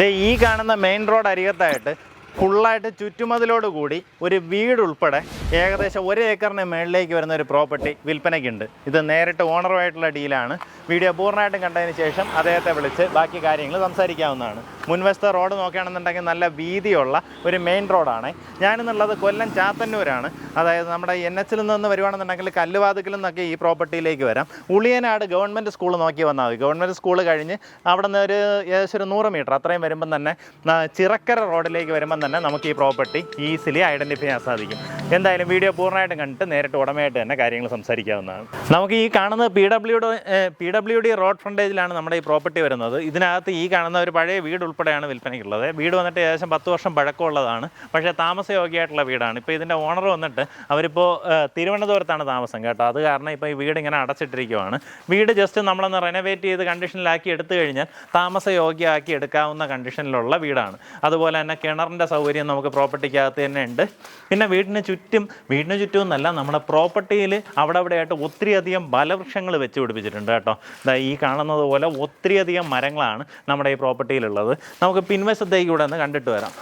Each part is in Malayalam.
ഈ കാണുന്ന മെയിൻ റോഡ് അരികത്തായിട്ട് ഫുള്ളായിട്ട് ചുറ്റുമതിലോട് കൂടി ഒരു വീടുൾപ്പെടെ ഏകദേശം ഒരു ഏക്കറിന് മേളിലേക്ക് വരുന്ന ഒരു പ്രോപ്പർട്ടി വിൽപ്പനയ്ക്കുണ്ട്. ഇത് നേരിട്ട് ഓണറുമായിട്ടുള്ള ഡീലാണ്. വീഡിയോ പൂർണമായിട്ടും കണ്ടതിന് ശേഷം അദ്ദേഹത്തെ വിളിച്ച് ബാക്കി കാര്യങ്ങൾ സംസാരിക്കാവുന്നതാണ്. മുൻവശത്തെ റോഡ് നോക്കുകയാണെന്നുണ്ടെങ്കിൽ നല്ല വീതിയുള്ള ഒരു മെയിൻ റോഡാണ്. ഞാനെന്നുള്ളത് കൊല്ലം ചാത്തന്നൂരാണ്. അതായത് നമ്മുടെ എൻ എച്ചിൽ നിന്ന് വരുവാണെന്നുണ്ടെങ്കിൽ കല്ലുവാതുക്കിൽ നിന്നൊക്കെ ഈ പ്രോപ്പർട്ടിയിലേക്ക് വരാം. ഉളിയനാട് ഗവൺമെന്റ് സ്കൂൾ നോക്കി വന്നാൽ മതി. ഗവൺമെന്റ് സ്കൂൾ കഴിഞ്ഞ് അവിടെ നിന്ന് ഒരു ഏകദേശം ഒരു നൂറ് മീറ്റർ അത്രയും വരുമ്പം തന്നെ ചിറക്കര റോഡിലേക്ക് വരുമ്പം തന്നെ നമുക്ക് ഈ പ്രോപ്പർട്ടി ഈസിലി ഐഡന്റിഫൈ ചെയ്യാൻ സാധിക്കും. എന്തായാലും വീഡിയോ പൂർണമായിട്ടും കണ്ടിട്ട് നേരിട്ട് ഉടമയായിട്ട് തന്നെ കാര്യങ്ങൾ സംസാരിക്കാവുന്നതാണ്. നമുക്ക് ഈ കാണുന്നത് പി ഡബ്ല്യുയുടെ പി ഡബ്ല്യു ഡി റോഡ് ഫ്രണ്ടേജിലാണ് നമ്മുടെ ഈ പ്രോപ്പർട്ടി വരുന്നത്. ഇതിനകത്ത് ഈ കാണുന്ന ഒരു പഴയ വീട് ഉൾപ്പെടെയാണ് വിൽപ്പനയ്ക്കുള്ളത്. വീട് വന്നിട്ട് ഏകദേശം പത്ത് വർഷം പഴക്കമുള്ളതാണ്. പക്ഷേ താമസയോഗ്യമായിട്ടുള്ള വീടാണ്. ഇപ്പോൾ ഇതിന്റെ ഓണർ വന്നിട്ട് അവരിപ്പോൾ തിരുവനന്തപുരത്താണ് താമസം കേട്ടോ. അത് കാരണം ഇപ്പോൾ ഈ വീട് ഇങ്ങനെ അടച്ചിട്ടിരിക്കുവാണ്. വീട് ജസ്റ്റ് നമ്മളൊന്ന് റെനോവേറ്റ് ചെയ്ത് കണ്ടീഷനിലാക്കി എടുത്തു കഴിഞ്ഞാൽ താമസയോഗ്യമാക്കി എടുക്കാവുന്ന കണ്ടീഷനിലുള്ള വീടാണ്. അതുപോലെ തന്നെ കിണറിന്റെ സൗകര്യം നമുക്ക് പ്രോപ്പർട്ടിക്കകത്ത് തന്നെ ഉണ്ട്. പിന്നെ വീടിന് ചുറ്റും വീടിന് ചുറ്റും എന്നല്ല നമ്മുടെ പ്രോപ്പർട്ടിയിൽ അവിടെ അവിടെയായിട്ട് ഒത്തിരിയധികം ബലവൃക്ഷങ്ങൾ വെച്ച് പിടിപ്പിച്ചിട്ടുണ്ട് കേട്ടോ. ഈ കാണുന്നത് പോലെ ഒത്തിരിയധികം മരങ്ങളാണ് നമ്മുടെ ഈ പ്രോപ്പർട്ടിയിലുള്ളത്. നമുക്ക് പിൻവശത്തേക്ക് കൂടെ ഒന്ന് കണ്ടിട്ട് വരാം.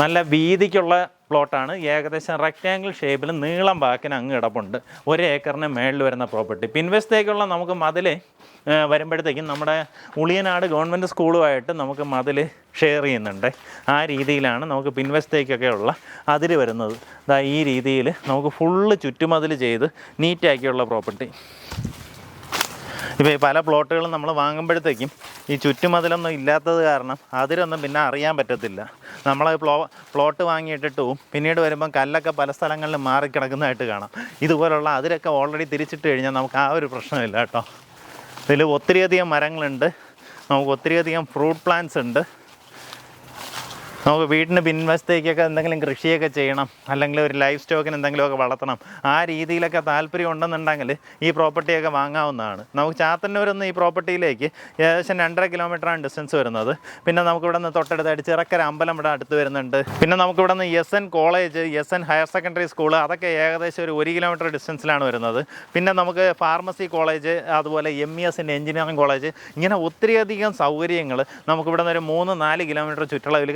നല്ല വീതിക്കുള്ള പ്ലോട്ടാണ്. ഏകദേശം റെക്റ്റാങ്കിൾ ഷേപ്പിൽ നീളം ബാക്കിന് അങ്ങ് കിടപ്പുണ്ട്. ഒരു ഏക്കറിന് മേളിൽ വരുന്ന പ്രോപ്പർട്ടി പിൻവശത്തേക്കുള്ള നമുക്ക് മതിൽ വരുമ്പോഴത്തേക്കും നമ്മുടെ ഉളിയനാട് ഗവൺമെന്റ് സ്കൂളുമായിട്ട് നമുക്ക് മതിൽ ഷെയർ ചെയ്യുന്നുണ്ട്. ആ രീതിയിലാണ് നമുക്ക് പിൻവശത്തേക്കൊക്കെ ഉള്ള അതിൽ വരുന്നത്. ഈ രീതിയിൽ നമുക്ക് ഫുള്ള് ചുറ്റുമതിൽ ചെയ്ത് നീറ്റാക്കിയുള്ള പ്രോപ്പർട്ടി ഇപ്പോൾ ഈ പല പ്ലോട്ടുകളും നമ്മൾ വാങ്ങുമ്പോഴത്തേക്കും ഈ ചുറ്റുമതിലൊന്നും ഇല്ലാത്തത് കാരണം അതിലൊന്നും പിന്നെ അറിയാൻ പറ്റത്തില്ല. നമ്മൾ പ്ലോ പ്ലോട്ട് വാങ്ങിയിട്ടിട്ട് പോവും പിന്നീട് വരുമ്പം കല്ലൊക്കെ പല സ്ഥലങ്ങളിലും മാറിക്കിടക്കുന്നതായിട്ട് കാണാം. ഇതുപോലുള്ള അതിരൊക്കെ ഓൾറെഡി തിരിച്ചിട്ട് കഴിഞ്ഞാൽ നമുക്ക് ആ ഒരു പ്രശ്നമില്ല കേട്ടോ. ഇതിൽ ഒത്തിരിയധികം മരങ്ങളുണ്ട്. നമുക്ക് ഒത്തിരിയധികം ഫ്രൂട്ട് പ്ലാന്റ്സ് ഉണ്ട്. നമുക്ക് വീടിന് പിൻവശത്തേക്കൊക്കെ എന്തെങ്കിലും കൃഷിയൊക്കെ ചെയ്യണം. അല്ലെങ്കിൽ ഒരു ലൈഫ് സ്റ്റോക്കിന് എന്തെങ്കിലുമൊക്കെ വളർത്തണം. ആ രീതിയിലൊക്കെ താല്പര്യം ഉണ്ടെന്നുണ്ടെങ്കിൽ ഈ പ്രോപ്പർട്ടിയൊക്കെ വാങ്ങാവുന്നതാണ്. നമുക്ക് ചാത്തന്നൂരിൽ ഈ പ്രോപ്പർട്ടിയിലേക്ക് ഏകദേശം രണ്ടര കിലോമീറ്ററാണ് ഡിസ്റ്റൻസ് വരുന്നത്. പിന്നെ നമുക്കിവിടെ നിന്ന് തൊട്ടടുത്തായിട്ട് ചിറക്കര അമ്പലം ഇവിടെ അടുത്ത് വരുന്നുണ്ട്. പിന്നെ നമുക്കിവിടെ നിന്ന് S N college S N higher secondary school അതൊക്കെ ഏകദേശം ഒരു ഒരു കിലോമീറ്റർ ഡിസ്റ്റൻസിലാണ് വരുന്നത്. പിന്നെ നമുക്ക് ഫാർമസി കോളേജ് അതുപോലെ എം ഇ എസിന്റെ എഞ്ചിനീയറിംഗ് കോളേജ് ഇങ്ങനെ ഒത്തിരിയധികം സൗകര്യങ്ങൾ നമുക്കിവിടെ നിന്ന് ഒരു മൂന്ന് നാല് കിലോമീറ്റർ ചുറ്റളവിൽ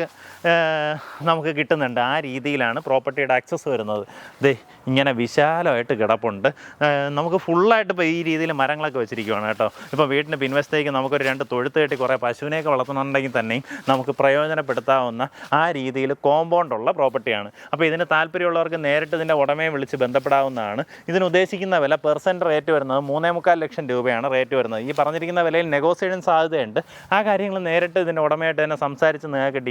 നമുക്ക് കിട്ടുന്നുണ്ട്. ആ രീതിയിലാണ് പ്രോപ്പർട്ടിയുടെ ആക്സസ് വരുന്നത്. ദേ ഇങ്ങനെ വിശാലമായിട്ട് കിടപ്പുണ്ട്. നമുക്ക് ഫുള്ളായിട്ട് ഇപ്പോൾ ഈ രീതിയിൽ മരങ്ങളൊക്കെ വെച്ചിരിക്കുകയാണ് കേട്ടോ. ഇപ്പോൾ വീട്ടിന് പിൻവശത്തേക്ക് നമുക്കൊരു രണ്ട് തൊഴുത്ത് കെട്ടി കുറേ പശുവിനെയൊക്കെ വളർത്തുന്നുണ്ടെങ്കിൽ തന്നെയും നമുക്ക് പ്രയോജനപ്പെടുത്താവുന്ന ആ രീതിയിൽ കോമ്പൗണ്ടുള്ള പ്രോപ്പർട്ടിയാണ്. അപ്പോൾ ഇതിന് താല്പര്യമുള്ളവർക്ക് നേരിട്ട് ഇതിന്റെ ഉടമയെ വിളിച്ച് ബന്ധപ്പെടാവുന്നതാണ്. ഇതിന് ഉദ്ദേശിക്കുന്ന വില പെർസെന്റ് റേറ്റ് വരുന്നത് മൂന്നേ മുക്കാൽ ലക്ഷം രൂപയാണ് റേറ്റ് വരുന്നത്. ഈ പറഞ്ഞിരിക്കുന്ന വിലയിൽ നെഗോസിയേഷൻ സാധ്യതയുണ്ട്. ആ കാര്യങ്ങൾ നേരിട്ട് ഇതിന്റെ ഉടമയായിട്ട് തന്നെ സംസാരിച്ച് നിങ്ങൾക്ക്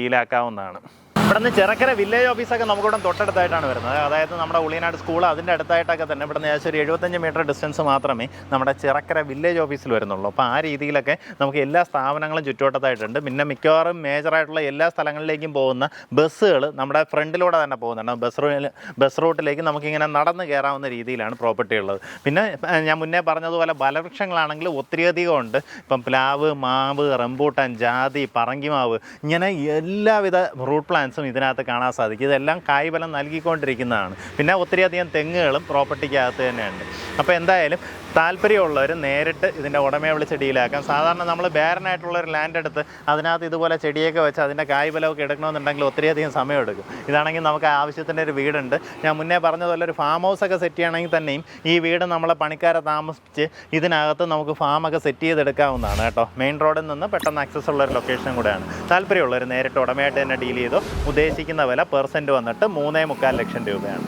ഡീലാക്കാവുന്നതാണ് ഇവിടെ നിന്ന് ചിറക്കര വില്ലേജ് ഓഫീസൊക്കെ നമുക്കിവിടെ തൊട്ടടുത്തായിട്ടാണ് വരുന്നത്. അതായത് നമ്മുടെ ഉളിയനാട് സ്കൂൾ അതിന്റെ അടുത്തായിട്ടൊക്കെ തന്നെ ഇവിടെ നിന്ന് ഏകദേശം ഒരു എഴുപത്തഞ്ച് മീറ്റർ ഡിസ്റ്റൻസ് മാത്രമേ നമ്മുടെ ചിറക്കര വില്ലേജ് ഓഫീസിൽ വരുന്നുള്ളൂ. അപ്പോൾ ആ രീതിയിലൊക്കെ നമുക്ക് എല്ലാ സ്ഥാപനങ്ങളും ചുറ്റുവട്ടത്തായിട്ടുണ്ട്. പിന്നെ മിക്കവാറും മേജറായിട്ടുള്ള എല്ലാ സ്ഥലങ്ങളിലേക്കും പോകുന്ന ബസ്സുകൾ നമ്മുടെ ഫ്രണ്ടിലൂടെ തന്നെ പോകുന്നുണ്ട്. ബസ് ബസ് റൂട്ടിലേക്ക് നമുക്കിങ്ങനെ നടന്ന് കയറാവുന്ന രീതിയിലാണ് പ്രോപ്പർട്ടി ഉള്ളത്. പിന്നെ ഞാൻ മുന്നേ പറഞ്ഞതുപോലെ ബലവൃക്ഷങ്ങളാണെങ്കിൽ ഒത്തിരിയധികം ഉണ്ട്. ഇപ്പം പ്ലാവ് മാവ് റംബൂട്ടാൻ ജാതി പറങ്കിമാവ് ഇങ്ങനെ എല്ലാവിധ റൂട്ട് പ്ലാന്റ്സും ഇതിനകത്ത് കാണാൻ സാധിക്കും. ഇതെല്ലാം കായ്ഫലം നൽകിക്കൊണ്ടിരിക്കുന്നതാണ്. പിന്നെ ഒത്തിരിയധികം തെങ്ങുകളും പ്രോപ്പർട്ടിക്കകത്ത് തന്നെയുണ്ട്. അപ്പോൾ എന്തായാലും താല്പര്യമുള്ളവർ നേരിട്ട് ഇതിന്റെ ഉടമയെ വിളിച്ച് ഡീലാക്കാം സാധാരണ നമ്മൾ ബാരനായിട്ടുള്ള ഒരു ലാൻഡ് എടുത്ത് അതിനകത്ത് ഇതുപോലെ ചെടിയൊക്കെ വെച്ച് അതിന്റെ കായ്ഫലമൊക്കെ എടുക്കണമെന്നുണ്ടെങ്കിൽ ഒത്തിരിയധികം സമയമെടുക്കും ഇതാണെങ്കിൽ നമുക്ക് ആവശ്യത്തിന്റെ ഒരു വീടുണ്ട്. ഞാൻ മുന്നേ പറഞ്ഞതുപോലെ ഒരു ഫാം ഹൗസ് ഒക്കെ സെറ്റ് ചെയ്യണമെങ്കിൽ തന്നെയും ഈ വീട് നമ്മളെ പണിക്കാരെ താമസിച്ച് ഇതിനകത്ത് നമുക്ക് ഫാമൊക്കെ സെറ്റ് ചെയ്തെടുക്കാവുന്നതാണ് കേട്ടോ. മെയിൻ റോഡിൽ നിന്ന് പെട്ടെന്ന് ആക്സസ് ഉള്ള ഒരു ലൊക്കേഷൻ കൂടെയാണ്. താല്പര്യമുള്ളവർ നേരിട്ട് ഉടമയായിട്ട് തന്നെ ഡീൽ ചെയ്തോ ഉദ്ദേശിക്കുന്ന വില പെർസെന്റ് വന്നിട്ട് മൂന്നേ മുക്കാൽ ലക്ഷം രൂപയാണ്.